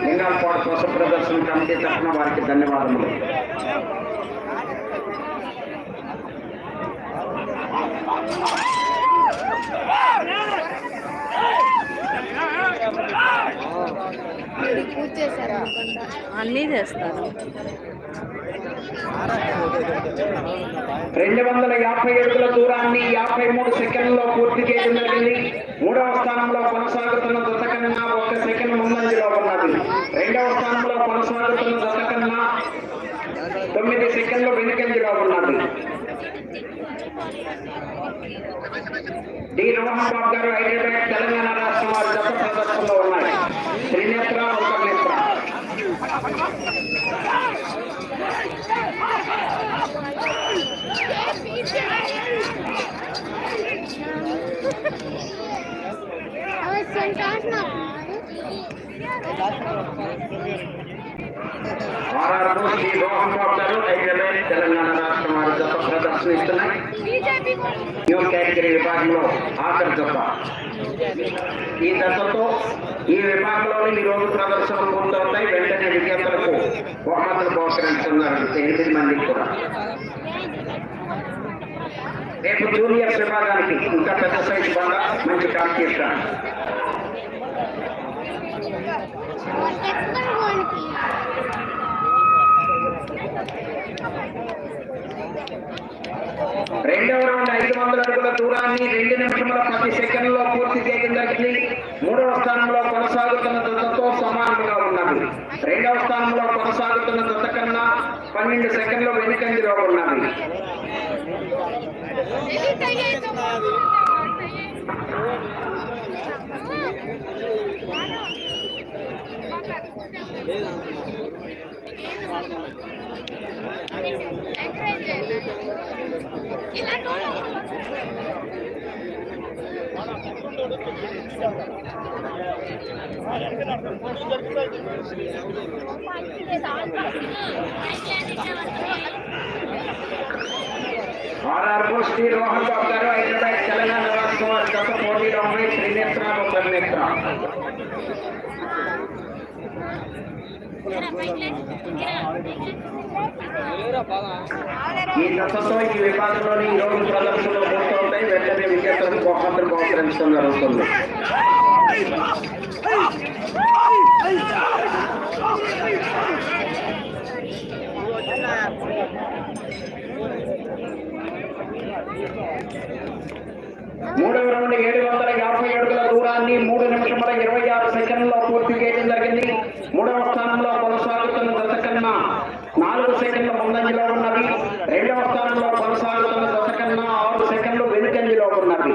లింగాలపాడు కొత్త ప్రదర్శన కమిటీ తరఫున వారికి ధన్యవాదములు. అన్నీ చేస్తారు రెండు వందల యాభై అడుగుల దూరాన్ని యాభై మూడు సెకండ్లలో పూర్తి చేయడం జరిగింది. మూడవ స్థానంలో కొనసాగుతున్న దశ కన్నా ఒక సెకండ్ ఉన్నది రెండవ స్థానంలో కొనసాగుతున్న దశ కన్నా తొమ్మిది సెకండ్లు వెనుకంజలో ఉన్నది. డి. రోహన్ బాబు గారు హైదరాబాద్ తెలంగాణ రాష్ట్రం వారి జత ప్రదర్శనలో ఉన్నాయి Trinetra ఉపనేత్ర. I was sent out now. Shri బాబు గారు తెలంగాణ వారి జత ప్రదర్శనిస్తున్నాయి న్యూ కేటగిరీ విభాగంలో ఆఖరి జత ఈ దశతో ఈ విభాగంలోని ఈ రోజు ప్రదర్శనలు పూర్తవుతాయి వెంటనే విజేతలకు బహుమతులు బహుకరిస్తున్నారు ఎనిమిది మందికి కూడా రేపు జూనియర్స్ విభాగానికి ఇంకా పెద్ద సైజు బాగా మంచి కాంపిటీషన్ రెండవ రౌండ్ ఐదు వందల అడుగుల దూరాన్ని రెండు నిమిషముల పది సెకండ్లో పూర్తి చేయడం జరిగింది. మూడవ స్థానంలో కొనసాగుతున్న దశతో సమానంగా ఉన్నది. రెండవ స్థానంలో కొనసాగుతున్న దత్త కన్నా పన్నెండు సెకండ్లు వెనుకంజలో ఉన్నది. ఆర్ఆర్ శ్రీ రోహన్ బాబు గారు హైదరాబాద్ తెలంగాణ రాష్ట్రం వారి గత పోటీలో ఉన్నాయి త్రినేత్ర ఒక నేత్ర ఈ దశతో ఈ విభాగంలోని ఈ రోజు ప్రదర్శనలు పూర్తవుతాయి వెంటనే విద్యార్థులకు బహుమతులు బహుకరించడం జరుగుతుంది. మూడవ రౌండ్ ఏడు వందల యాభై అడుగుల దూరాన్ని మూడు నిమిషముల ఇరవై ఆరు సెకండ్లో పూర్తి చేయడం జరిగింది. మూడవ స్థానంలో కొనసాగుతున్న దశ కన్నా నాలుగు సెకండ్ల ముందంజలో ఉన్నది రెండవ స్థానంలో కొనసాగుతున్న దశ కన్నా ఆరు సెకండ్లు వెనుకంజలో ఉన్నది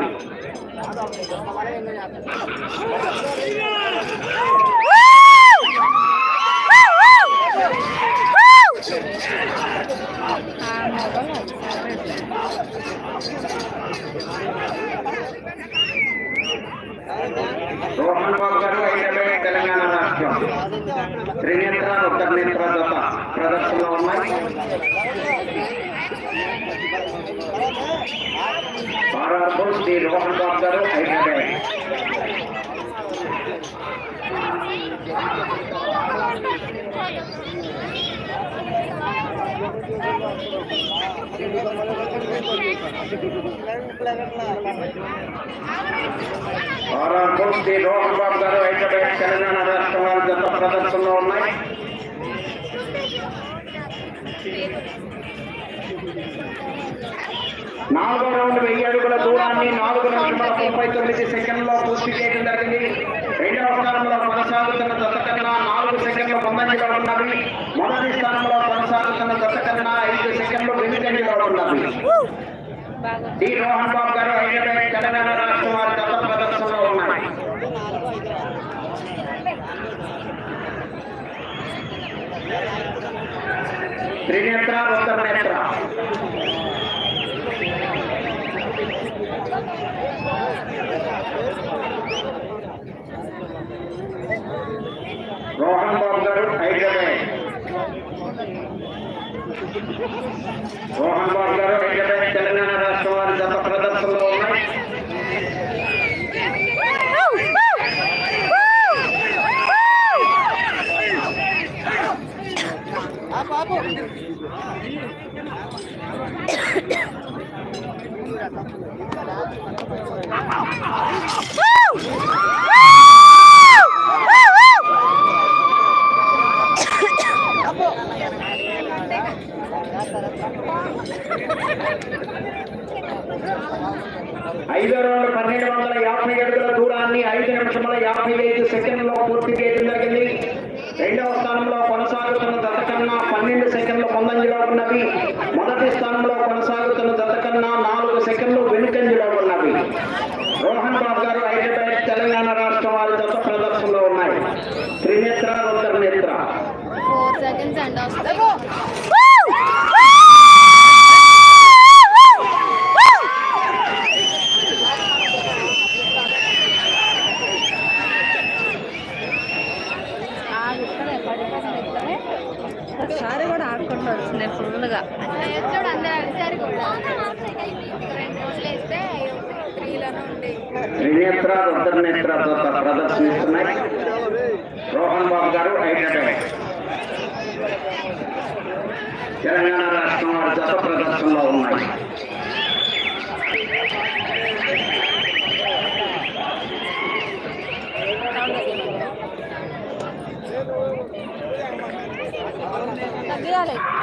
రోహన్ బాబు గారు హైదరాబాద్ తెలంగాణ రాష్ట్రం త్రినేత్ర ఉత్తర నేత్ర దశ ప్రదర్శనలో ఉన్నాయి ఆర్ఆర్ శ్రీ రోహన్ బాబు గారు హైదరాబాద్ ఆర్ఆర్ శ్రీ రోహన్ బాబు గారు హైదరాబాద్ తెలంగాణ రాష్ట్రం వారి జత ప్రదర్శనలో నాలుగో రౌండ్ వెయ్యి అడుగుల దూరాన్ని నాలుగు నిమిషాల ముప్పై తొమ్మిది సెకండ్లో పూర్తి చేయడం జరిగింది. రెండవ స్థానంలో కొనసాగుతున్న దశ నాలుగు సెకండ్లు ముందంజలో ఉన్నవి మొదటి స్థానంలో కొనసాగుతున్న దశ ఐదు సెకండ్లు వెనుకంజలో ఉన్నవి డి. రోహన్ బాబు గారు హైదరాబాద్ తెలంగాణ రాష్ట్రం వారి దత్త ప్రదర్శనలో ఉన్నాయి. త్రినేత్ర ఉత్తర నేత్ర రోహన్ బాబు గారు హైదరాబాద్ రోహన్ బాబు ముందంజలో ఉన్నవి మొదటి స్థానంలో కొనసాగు త్రినేత్ర రుద్రనేత్ర ప్రదర్శనిస్తున్నాయి రోహన్ బాబు గారు హైదరాబాద్ తెలంగాణ రాష్ట్రం వారి జత ప్రదర్శనలో ఉన్నాయి. Gracias.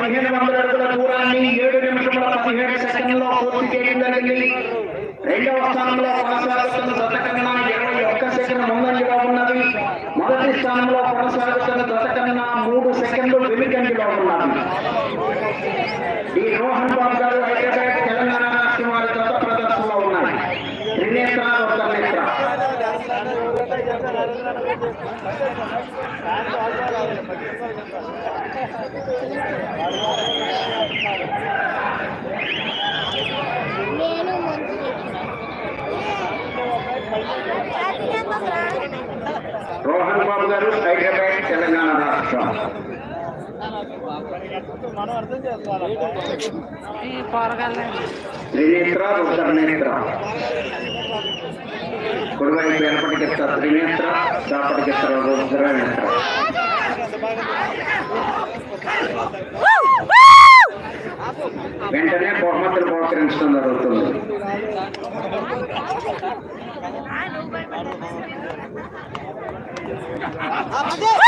పదిహేను వందల గారు హైదరాబాద్ తెలంగాణ రాష్ట్రం. త్రినేత్ర రుద్రనేత్ర. చెప్తారు వెంటనే బహుమతులు ప్రోత్సహించడం జరుగుతుంది. Iya. Ah, Apa deh?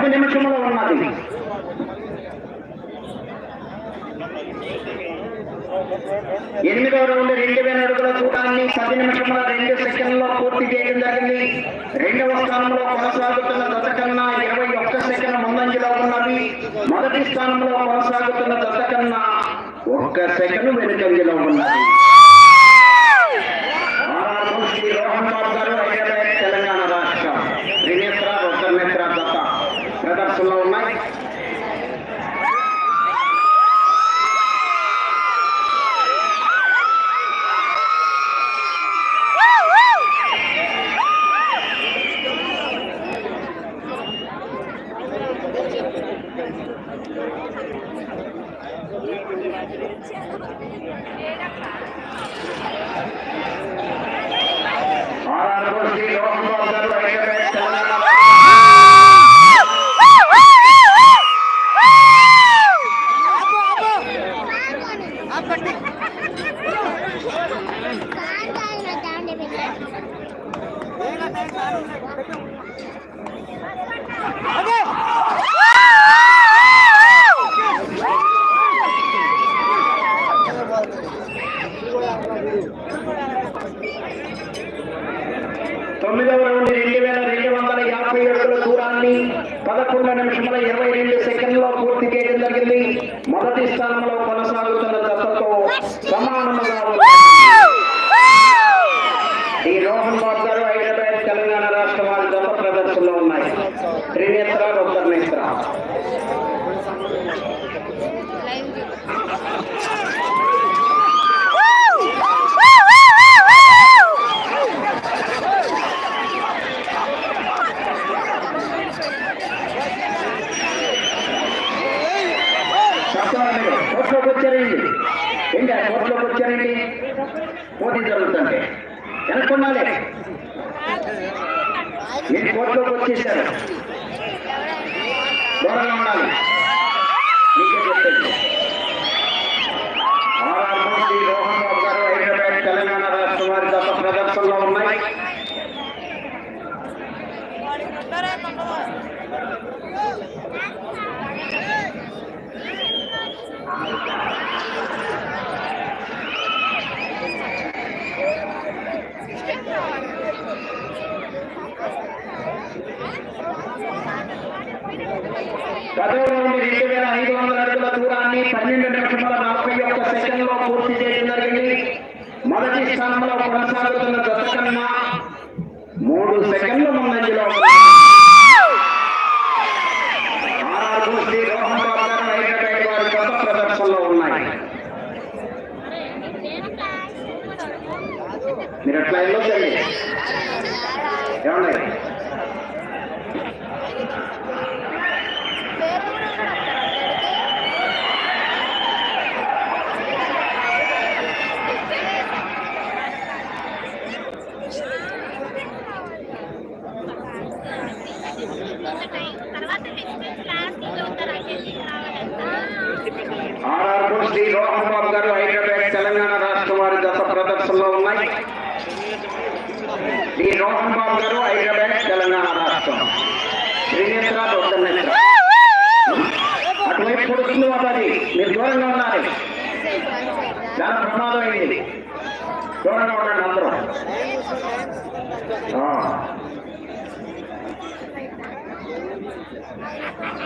పది నిమిషంలో ఉన్నది. ఎనిమిదవ రౌండ్ రెండు వేల అడుగుల చూడాన్ని. పది నిమిషముల రెండు సెకండ్లో పూర్తి చేయడం జరిగింది. రెండవ స్థానంలో కొనసాగుతున్న గత కన్నా ఇరవై ఒక్క సెకండ్ ముందంజలో ఉన్నది. మొదటి స్థానంలో కొనసాగుతున్న గత కన్నా ఒక్క సెకండ్ వెనుకంజలో ఉన్నది. తెలంగాణ రాష్ట్ర వారి జత ప్రదర్శనలో ఉన్నాయి. త్రినేత్ర రుద్రనేత్ర దూరంగా ఉండండి అందరూ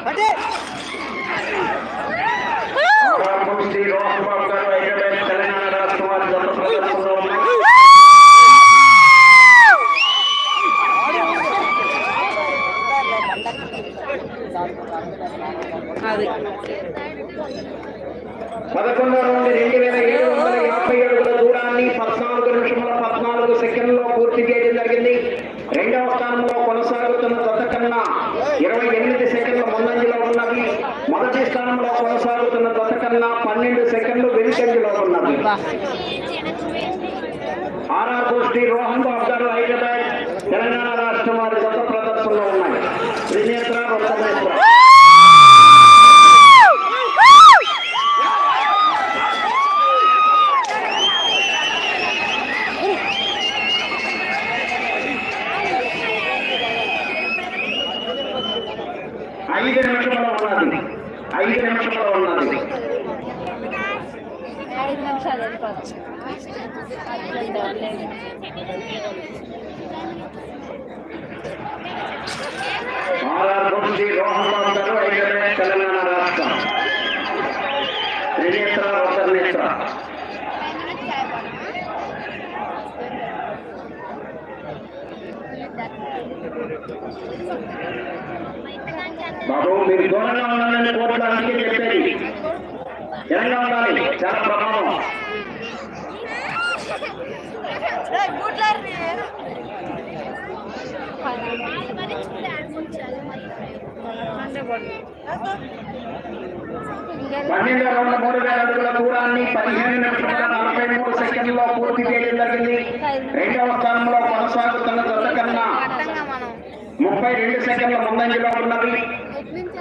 అంటే బాబు మీరు దూరంగా ఉండాలని చెప్పేది. ఉండాలి. చాలా ప్రభావం. పన్నెండు రెండు మూడు వేల అడుగుల దూరాన్ని పదిహేను నలభై మూడు సెకండ్లో పూర్తి చేయడం జరిగింది. రెండవ స్థానంలో కొనసాగుతున్న దొరకన్నా ముప్పై రెండు సెకండ్ల ముందంజలో ఉన్నది.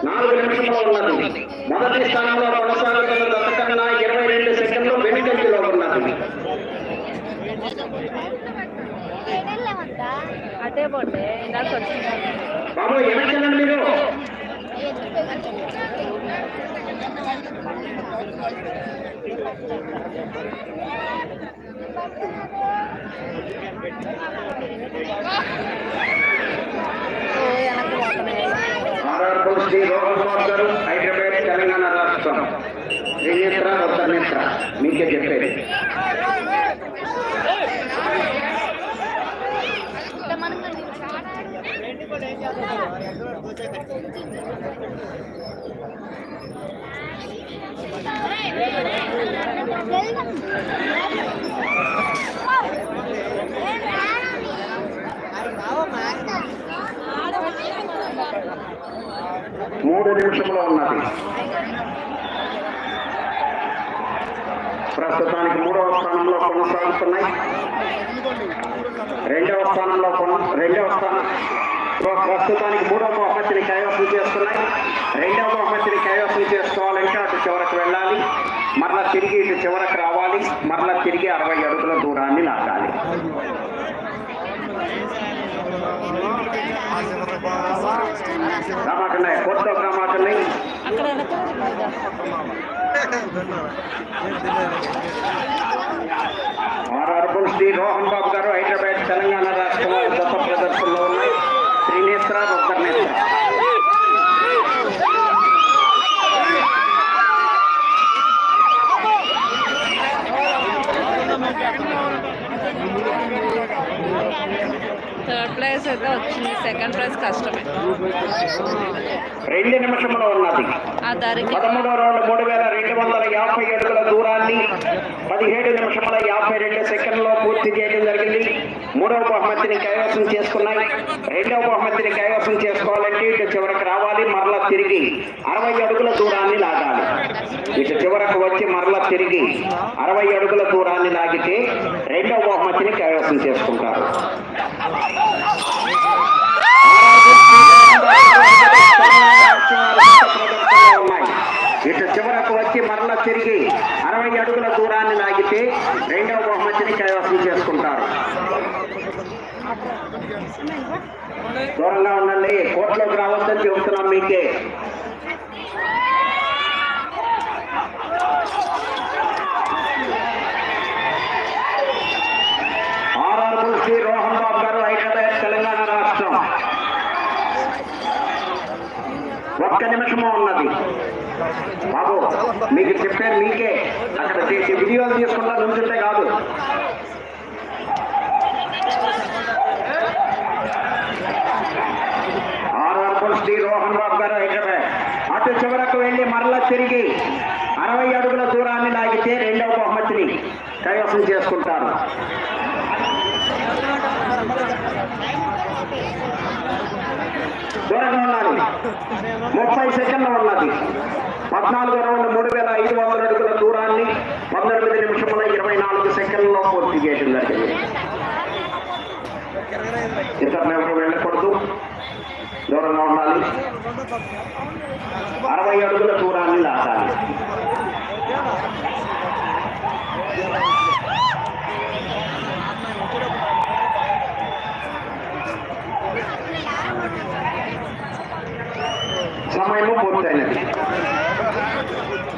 నాలుగు నిమిషంలో ఉన్నది. మొదటి స్థానంలో కొనసాగుతున్న గతకన్నా ఇరవై రెండు సెకండ్లు వెనుకంజలో ఉన్నది. మీరు Thank you. RR Shri Rohan Kumar garu Hyderabad Telangana రాష్ట్రం ఉత్తరనేత్ర మీకే చెప్పేది మూడు నిమిషంలో ఉన్నది. ప్రస్తుతానికి మూడవ స్థానంలో కొనసాగుతున్నాయి. రెండవ స్థానంలో కొన- రెండవ స్థానం ప్రస్తుతానికి మూడవ బహుమతిని కైవసం చేస్తున్నాయి. రెండవ బహుమతిని కైవసం చేసుకోవాలంటే అటు చివరకు వెళ్ళాలి. మరలా తిరిగి ఇటు చివరకు రావాలి. మరలా తిరిగి అరవై అడుగుల దూరాన్ని లాగాలి. రామాకన్నయ్య కొత్త రామాకన్నయ్య అక్కడ వెనక ఆర్ఆర్ శ్రీ రోహన్ బాబు గారు హైదరాబాద్ తెలంగాణ రాష్ట్రం వారి గొప్ప ప్రదర్శనలో ఉన్నాయి త్రినేత్ర ఉత్తరనేత్ర థర్డ్ అయితే వచ్చింది. సెకండ్ ప్రైస్ కష్టమే. రెండు నిమిషంలో ఉన్నది. పదమూడో రౌండ్ మూడు వేల రెండు వందల యాభై అడుగుల దూరాన్ని పదిహేడు నిమిషముల యాభై రెండు సెకండ్లో పూర్తి చేయడం జరిగింది. మూడవ బహుమతిని కైవసం చేసుకున్నాయి. రెండవ బహుమతిని కైవసం చేసుకోవాలంటే ఇటు చివరకు రావాలి మరలా తిరిగి అరవై అడుగుల దూరాన్ని లాగాలి. ఇటు చివరకు వచ్చి మరలా తిరిగి అరవై అడుగుల దూరాన్ని లాగితే రెండవ బహుమతిని కైవసం చేసుకుంటారు ఉన్నాయి ఇటు చివరకు వచ్చి మరలా తిరిగి అరవై అడుగుల దూరాన్ని లాగితే రెండవ బహుమతిని కైవసం చేసుకుంటారు దూరంగా ఉండండి కోర్టులోకి రావద్దని చెబుతున్నాం మీకే ఆర్ఆర్ శ్రీ రోహన్ బాబు గారు హైదరాబాద్ తెలంగాణ రాష్ట్రం ఒక్క నిమిషము ఉన్నది బాబు మీకు చెప్పారు మీకే. అక్కడ చేసి వీడియోలు తీసుకుంటా నుంచుంటే కాదు. ఆర్ఆర్ శ్రీ రోహన్ బాబు గారు హైదరాబాద్ అటు చివరకు వెళ్ళి మరలా తిరిగి అరవై అడుగుల దూరాన్ని లాగితే రెండవ బహుమతిని కైవసం చేసుకుంటారు. దూరంగా ఉన్నది ముప్పై సెకండ్లు ఉన్నది. పద్నాలుగు రౌండ్ మూడు వేల ఐదు వందల అడుగుల దూరాన్ని పంతొమ్మిది నిమిషముల ఇరవై నాలుగు సెకండ్లో పూర్తి చేయడం జరిగింది. ఇతరులు ఎవరు వెళ్ళకూడదు. దూరంగా ఉండాలి. అరవై అడుగుల దూరాన్ని లాగాలి.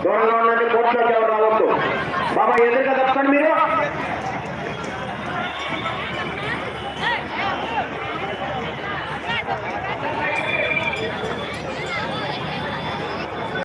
దూరంగా ఉన్నది కోర్టులోకి ఎవరు రావద్దు బాబా ఎదురుగా తప్పండి మీరు?